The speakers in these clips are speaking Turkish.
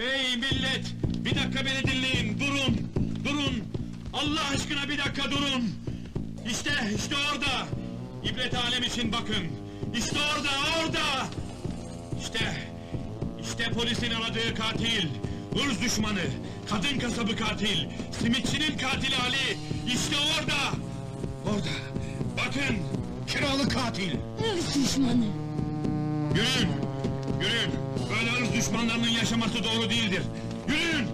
Hey millet! Bir dakika beni dinleyin, durun! Durun! Allah aşkına bir dakika durun! İşte, işte orada! İbret alem için bakın! İşte orada, orada! İşte, işte polisin aradığı katil! Hırs düşmanı, kadın kasabı katil, simitçinin katili Ali! İşte orada! Orada! Bakın! Kiralı katil! Hırs düşmanı. Yürüyün! Yürüyün! Böyle düşmanlarının yaşaması doğru değildir! Yürüyün!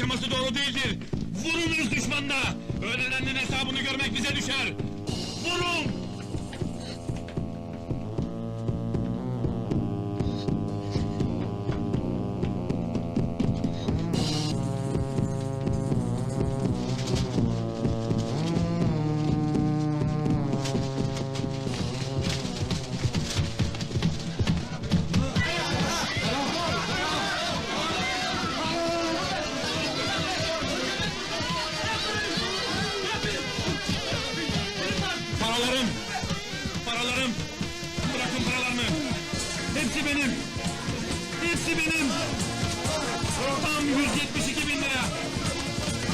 Yaşaması doğru değildir! Vurun ırz düşmanına! Ölenlerin hesabını görmek bize düşer! Vurun! Paralarım! Bırakın paralarımı! Hepsi benim! Hepsi benim! Tam 172 bin lira!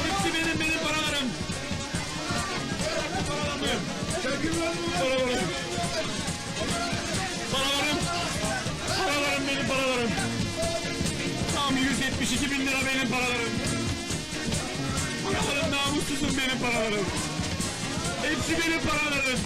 Hepsi benim, benim paralarım! Bırakın paralarımı! Paralarım! Paralarım! Paralarım benim paralarım! Tam 172 bin lira benim paralarım! Paralarım namussuzum benim paralarım! Hepsi benim paralarım!